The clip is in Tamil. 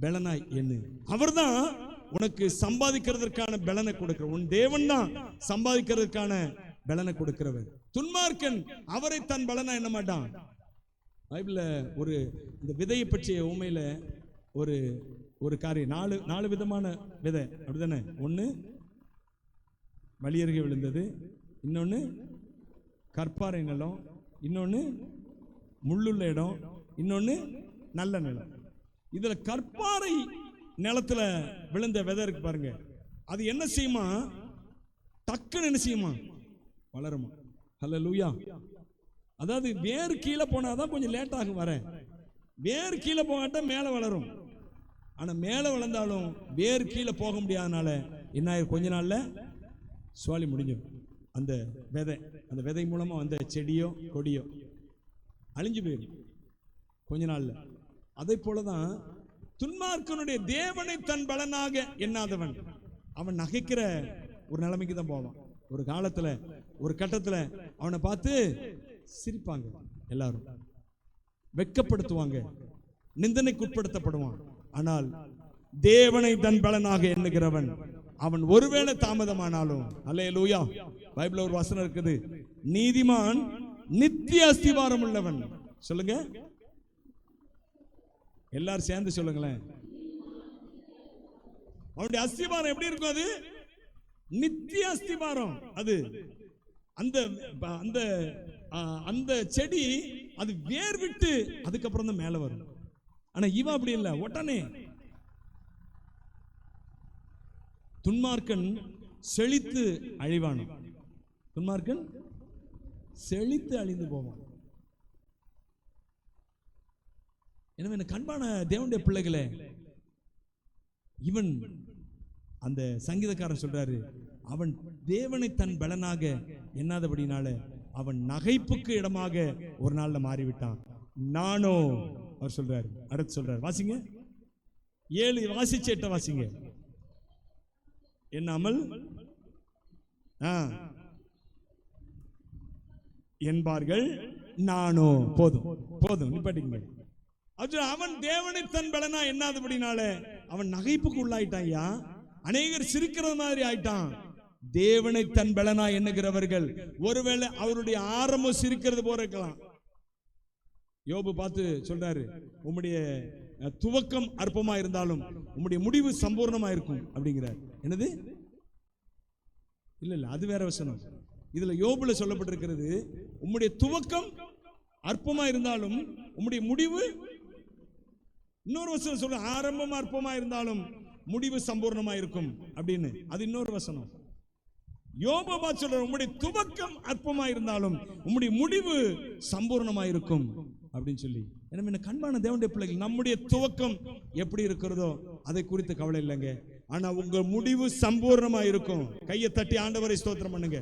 பலனாய் எண்ணு. அவர்தான் உனக்கு சம்பாதிக்கிறதற்கான பலனை கொடுக்கிற உன் தேவன் தான் சம்பாதிக்கிறதுக்கான பலனை கொடுக்கிறவர். துன்மார்க்கன் அவரை தன் பலனா எண்ண மாட்டான். பைபிள்ல ஒரு இந்த விதையை பற்றிய உண்மையில ஒரு ஒரு காரியம். நாலு நாலு விதமான விதை. அப்படிதானே? ஒன்று வழியருகே விழுந்தது. இன்னொன்று கற்பாறை நிலம். இன்னொன்று முள்ளுள்ள இடம். இன்னொன்று நல்ல நிலம். இதுல கற்பாறை நிலத்துல விழுந்த விதை இருக்கு பாருங்க. அது என்ன செய்யுமா? டக்குன்னு என்ன செய்யுமா? வளருமா. ஹலோ லூயா அதாவது வேர் கீழே போனாதான் கொஞ்சம் லேட் ஆகும் வர. வேர் கீழே போகாட்டா மேலே வளரும். ஆனால் மேலே வளர்ந்தாலும் வேர் கீழே போக முடியாதனால என்ன ஆயிரும்? கொஞ்ச நாளில் சுவாலி முடிஞ்சிடும் அந்த விதை அந்த விதை மூலமாக வந்த செடியோ கொடியோ அழிஞ்சு போயிடும் கொஞ்ச நாளில். அதை போலதான் துன்மார்க்கனுடைய தேவனை தன் பலனாக எண்ணாதவன். அவன் நகைக்கிற ஒரு நிலைமைக்கு தான் போவான். ஒரு காலத்துல ஒரு கட்டத்துல அவனை பார்த்து சிரிப்பாங்க எல்லாரும். வெட்கப்படுத்துவாங்க. நிந்தனைக்குட்படுத்தப்படுவான் ஆனால் தேவனை தன் பலனாக எண்ணுகிறவன் அவன் ஒருவேளை தாமதமானாலும் அல்லே லூயா பைபிள் ஒரு வசனம் இருக்குது நீதிமான் நித்திய அஸ்திவாரம் உள்ளவன். சொல்லுங்க. எல்லாரும் சேர்ந்து சொல்லுங்களேன். அவனுடைய அஸ்திவாரம் எப்படி இருக்கும் அது? நித்திய அஸ்திவாரம் அது. அந்த அந்த அந்த செடி அது வேர் விட்டு அதுக்கப்புறம் தான் மேல வரும். ஆனா இவன் அப்படி இல்லை. உடனே துன்மார்க்கன் செழித்து அழிவானான் துன்மார்க்கன் செழித்து அழிந்து போவான். எனவே எனக்கு அன்பான தேவனுடைய பிள்ளைகளே இவன் அந்த சங்கீதக்காரன் சொல்றாரு அவன் தேவனை தன் பலனாக எண்ணாதபடினால அவன் நகைப்புக்கு இடமாக ஒரு நாள்ல மாறிவிட்டான். நானோ அவர் சொல்றாரு அடுத்து சொல்றாரு வாசிங்க. ஏழு வாசிச்ச எட்ட வாசிங்க. எண்ணாமல் ஆ என்பார்கள் நானோ போதும் போதும் நிப்பாட்டிங்க அது அவன் தேவனை தன் பலனா எண்ணாதபடினால அவன் நகைப்புக்கு உள்ளாயிட்டான் ஐயா. அநேகர் சிரிக்கிற மாதிரி ஆயிட்டான். தேவனை தன் பலனா எண்ணுகிறவர்கள் ஒருவேளை அவருடைய ஆரம்பம் சிரிக்கிறது போல இருக்கலாம். யோபு பார்த்து சொல்றாரு உம்முடைய துவக்கம் அற்பமா இருந்தாலும் உம்முடைய முடிவு சம்பூர்ணமா இருக்கும் அப்படிங்கிறார். என்னது? இல்ல இல்ல அது வேற வசனம். இதுல யோபுல சொல்லப்பட்டிருக்கிறது உம்முடைய துவக்கம் அற்பமா இருந்தாலும் உம்முடைய முடிவு இன்னொரு வசனம் சொல்ல ஆரம்பம் அற்பமா இருந்தாலும் முடிவு சம்பூர்ணமா இருக்கும் அப்படின்னு. அது இன்னொரு வசனம். யோபா சொல்ற உங்களுடைய துவக்கம் அற்பமா இருந்தாலும் உங்களுடைய முடிவு சம்பூர்ணமா இருக்கும் அப்படின்னு சொல்லி. எனவே என்ன கண்பான தேவனுடைய பிள்ளைகள் நம்முடைய துவக்கம் எப்படி இருக்கிறதோ அதை குறித்து கவலை இல்லைங்க. ஆனா உங்க முடிவு சம்பூர்ணமா இருக்கும். கையை தட்டி ஆண்டவரை ஸ்தோத்திரம் பண்ணுங்க.